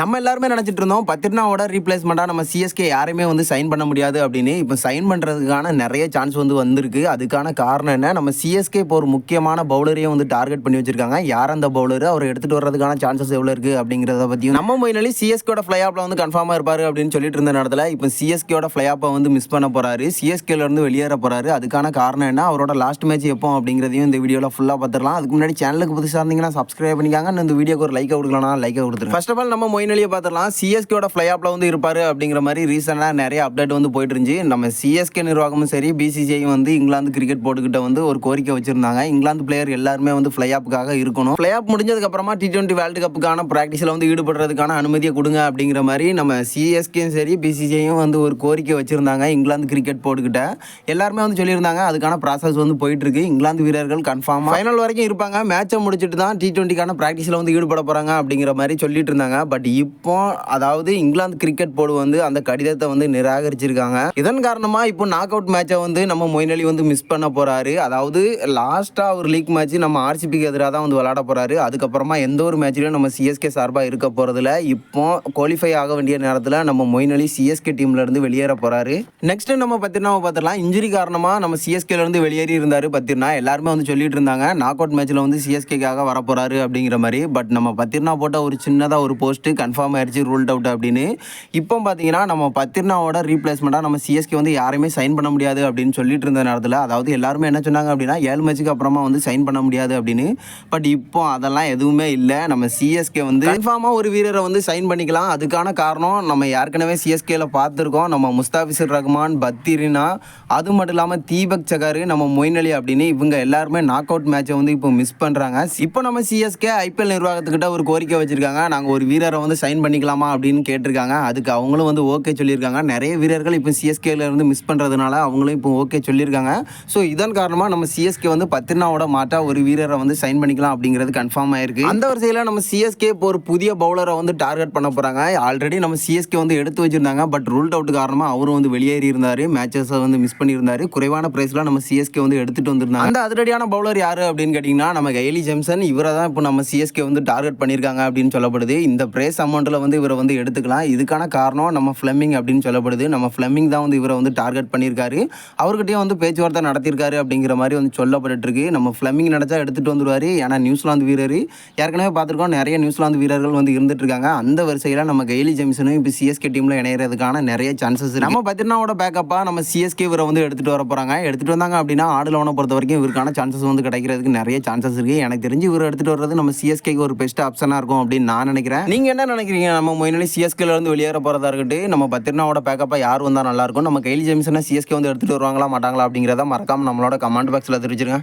நம்ம எல்லாருமே நினச்சிட்டு இருந்தோம் பத்திரினாவோட ரீப்ளேஸ்மெண்ட்டாக நம்ம சிஎஸ்கே யாரையுமே வந்து சைன் பண்ண முடியாது அப்படின்னு. இப்போ சைன் பண்ணுறதுக்கான நிறைய சான்ஸ் வந்து வந்திருக்கு. அதுக்கான காரணம் என்ன? நம்ம சிஎஸ்கே இப்போ ஒரு முக்கியமான பவுலரையும் வந்து டார்கெட் பண்ணி வச்சிருக்காங்க. யார் அந்த பவுலர் அவர் எடுத்துகிட்டு வர்றதுக்கான சான்சஸ் எவ்வளோ இருக்குது அப்படிங்கிறத பற்றியும் நம்ம மொயினாலி சிஎஸ்கேட ஃப்ளை ஆப்பில் வந்து கன்ஃபார்மாக இருப்பார் அப்படின்னு சொல்லிட்டு இருந்த நேரத்தில் இப்போ சிஎஸ்கேட ஃப்ளை ஆப்பை வந்து மிஸ் பண்ண போகிறாரு சிஎஸ்கேலேருந்து வெளியேற போகிறாரு அதுக்கான காரணம் என்ன? அவரோட லாஸ்ட் மேட்ச் எப்போ அப்படிங்கிறதையும் இந்த வீடியோவில் ஃபுல்லாக பார்த்துடலாம். அதுக்கு முன்னாடி சேனலுக்கு புதுசாக இருந்தீங்கன்னா சப்ஸ்கிரைப் பண்ணிக்காங்க. இந்த வீடியோக்கு ஒரு லைக்கை கொடுக்கலாம் லைக்கை கொடுத்துருங்க. ஃபர்ஸ்ட் ஆஃப் ஆல் நம்ம மொயினலியை பார்த்துடலாம். சிஎஸ்கேட ஃப்ளை ஆப்பில் வந்து இருப்பார் அப்படிங்கிற மாதிரி ரீசெண்டாக நிறைய அப்டேட் வந்து போயிட்டு இருந்துச்சு நம்ம சிஎஸ்கே நிர்வாகமும் சரி பிசிசிஐயும் வந்து இங்கிலாந்து கிரிக்கெட் போர்டுகிட்ட வந்து ஒரு கோரிக்கை வச்சிருந்தாங்க. இங்கிலாந்து பிளேயர் எல்லாருமே வந்து ஃப்ளை ஆப்புக்காக இருக்கணும். ஃப்ளை ஆப் முடிஞ்சதுக்கப்புறமா டி டுவெண்ட்டி வேர்ல்டு கப்புக்கான ப்ராக்டிஸில் வந்து ஈடுபடுறதுக்கான அனுமதியை கொடுங்க அப்படிங்கிற மாதிரி நம்ம சிஎஸ்கேயும் சரி பிசிசிஐயும் வந்து ஒரு கோரிக்கை வச்சிருந்தாங்க இங்கிலாந்து கிரிக்கெட் போர்டுகிட்ட எல்லாருமே வந்து சொல்லியிருந்தாங்க அதுக்கான ப்ராசஸ் வந்து போயிட்டு இருக்கு இங்கிலாந்து வீரர்கள் கன்ஃபார்ம் ஃபைனல் வரைக்கும் இருப்பாங்க. மேட்சை முடிச்சுட்டு தான் டி டுவெண்ட்டிக்கான ப்ராக்டிஸில் வந்து ஈடுபட போகிறாங்க அப்படிங்கிற மாதிரி சொல்லிட்டு இருந்தாங்க பட் இப்போ அதாவது இங்கிலாந்து கிரிக்கெட் போர்டு வந்து அந்த கடிதத்தை வந்து நிராகரிச்சிருக்காங்க. இதன் காரணமாக இப்போ நாக் அவுட் மேட்சை வந்து நம்ம மொயின் வந்து மிஸ் பண்ண போறாரு. அதாவது லாஸ்ட்டாக ஒரு லீக் மேட்ச் நம்ம ஆர்சிபிக்கு எதிராக தான் வந்து விளையாட போறாரு. அதுக்கப்புறமா எந்த ஒரு மேட்ச்லையும் நம்ம சிஎஸ்கே சார்பாக இருக்க போறதுல இப்போ குவாலிஃபை ஆக வேண்டிய நேரத்தில் நம்ம மொயின் அலி சிஎஸ்கே டீம்ல இருந்து வெளியேற போறாரு. நெக்ஸ்ட் நம்ம பத்திரனாவை பார்த்துலாம் இன்ஜுரி காரணமாக நம்ம சிஎஸ்கேல இருந்து வெளியேறி இருந்தாரு பத்திரனா. எல்லாருமே வந்து சொல்லிட்டு இருந்தாங்க. நாக் அவுட் மேட்ச்ல வந்து சிஎஸ்கேக்காக வரப்போகிறாரு அப்படிங்கிற மாதிரி. பட் நம்ம பத்திரனா போட்ட ஒரு சின்னதாக ஒரு போஸ்ட் கன்ஃபார்ம் ஆயிடுச்சு ரூல்ட் அவுட் அப்படின்னு. இப்போ பார்த்தீங்கன்னா நம்ம பத்திரனாவோட ரீப்ளேஸ்மெண்ட்டாக நம்ம சிஎஸ்கே வந்து யாரையுமே சைன் பண்ண முடியாது அப்படின்னு சொல்லிட்டு இருந்த நேரத்தில் அதாவது எல்லாருமே என்ன சொன்னாங்க அப்படின்னா ஏழு மேட்சுக்கு அப்புறமா வந்து சைன் பண்ண முடியாது அப்படின்னு. பட் இப்போ அதெல்லாம் எதுவுமே இல்லை. நம்ம சிஎஸ்கே வந்து கன்ஃபார்மாக ஒரு வீரரை வந்து சைன் பண்ணிக்கலாம். அதுக்கான காரணம் நம்ம ஏற்கனவே சிஎஸ்கேல பார்த்துருக்கோம். நம்ம முஸ்தாஃபிசர் ரஹ்மான் பத்திரினா அது மட்டும் இல்லாமல் தீபக் சகாரு நம்ம மொயின் அலி அப்படின்னு இவங்க எல்லாருமே நாக் அவுட் மேட்சை வந்து இப்போ மிஸ் பண்ணுறாங்க இப்போ நம்ம சிஎஸ்கே ஐபிஎல் நிர்வாகத்துக்கிட்ட ஒரு கோரிக்கை வச்சுருக்காங்க. நாங்கள் ஒரு வீரரை வந்து சைன் பண்ணிக்கலாமா அப்படின்னு கேட்டிருக்காங்க. அதுக்கு அவங்களும் வந்து ஓகே சொல்லியிருக்காங்க. நிறைய வீரர்கள் இப்போ சிஎஸ்கேல இருந்து மிஸ் பண்ணுறதுனால அவங்களும் இப்போ ஓகே சொல்லியிருக்காங்க. ஸோ இதன் காரணமாக நம்ம சிஎஸ்கே வந்து பத்திரினாவோட மாட்டா ஒரு வீரரை வந்து சைன் பண்ணிக்கலாம் அப்படிங்கிறது கன்ஃபார்ம் ஆயிருக்கு. அந்த வரிசையில் நம்ம சிஎஸ்கே இப்போ ஒரு புதிய பவுலரை வந்து டார்கெட் பண்ண போகிறாங்க ஆல்ரெடி நம்ம சிஎஸ்கே வந்து எடுத்து வச்சிருந்தாங்க. பட் ரூல்ட் அவுட் காரணமாக அவரும் வந்து வெளியேறி இருந்தார். மேட்சஸை வந்து மிஸ் பண்ணியிருந்தாரு. குறைவான ப்ரைஸில் நம்ம சிஎஸ்கே வந்து எடுத்துகிட்டு வந்திருந்தாங்க. அந்த அதிரடியான பவுலர் யார் அப்படின்னு கேட்டிங்கன்னா நம்ம கைலி ஜெம்சன் இவரை தான் இப்போ நம்ம சிஎஸ்கே வந்து டார்கெட் பண்ணியிருக்காங்க அப்படின்னு சொல்லப்படுது. இந்த ப்ரைஸ் அமௌண்ட்டில் வந்து இவரை வந்து எடுத்துக்கலாம். இதுக்கான காரணம் நம்ம ஃப்ளெமிங் அப்படின்னு சொல்லப்படுது. நம்ம ஃப்ளெமிங் தான் வந்து இவரை வந்து டார்கெட் பண்ணியிருக்காரு. அவர்கிட்டயும் வந்து பேச்சுவார்த்தை நடத்தியிருக்காரு அப்படிங்கிற மாதிரி வந்து சொல்லப்பட்டுருக்கு நம்ம ஃப்ளெமிங் நினச்சா எடுத்துகிட்டு வந்துடுவார் ஏன்னா நியூசிலாந்து வீரர். ஏற்கனவே பார்த்துருக்கோம் நிறைய நியூசிலாந்து வீரர்கள் வந்து இருந்துட்டு இருக்காங்க அந்த வரிசையில் நம்ம கெய்லி ஜெம்சனும் இப்போ சிஎஸ்கே டீமில் இணையறதுக்கான நிறைய சான்சஸ் நம்ம பத்திரினாவோட பேக்கப்பாக நம்ம சிஎஸ்கே இவரை வந்து எடுத்துகிட்டு வர போகிறாங்க எடுத்துகிட்டு வந்தாங்க அப்படின்னா ஆடுலவனை பொறுத்த வரைக்கும் இவருக்கான சான்சஸ் வந்து கிடைக்கிறதுக்கு நிறைய சான்சஸ் இருக்குது எனக்கு தெரிஞ்சு இவர் எடுத்துகிட்டு வர்றது நம்ம சிஎஸ்கேக்கு ஒரு பெஸ்ட் ஆப்ஷனாக இருக்கும் அப்படின்னு நான் நினைக்கிறேன். நீங்கள் என்ன நினைக்கிறீங்க? நம்ம மொயினலி சிஎஸ்கேல இருந்து வெளியேற போகிறதா இருக்கட்டும் நம்ம பத்திரனாவோட பேக்கப்பாக யார் வந்தால் நல்லாயிருக்கும் நம்ம கைலி ஜேம்ஸ்னா சிஎஸ்கே வந்து எடுத்துகிட்டு வருவாங்களா மாட்டாங்களா அப்படிங்கிறத மறக்காம நம்மளோட கமெண்ட் பாக்ஸில் தெரிவிச்சிருங்க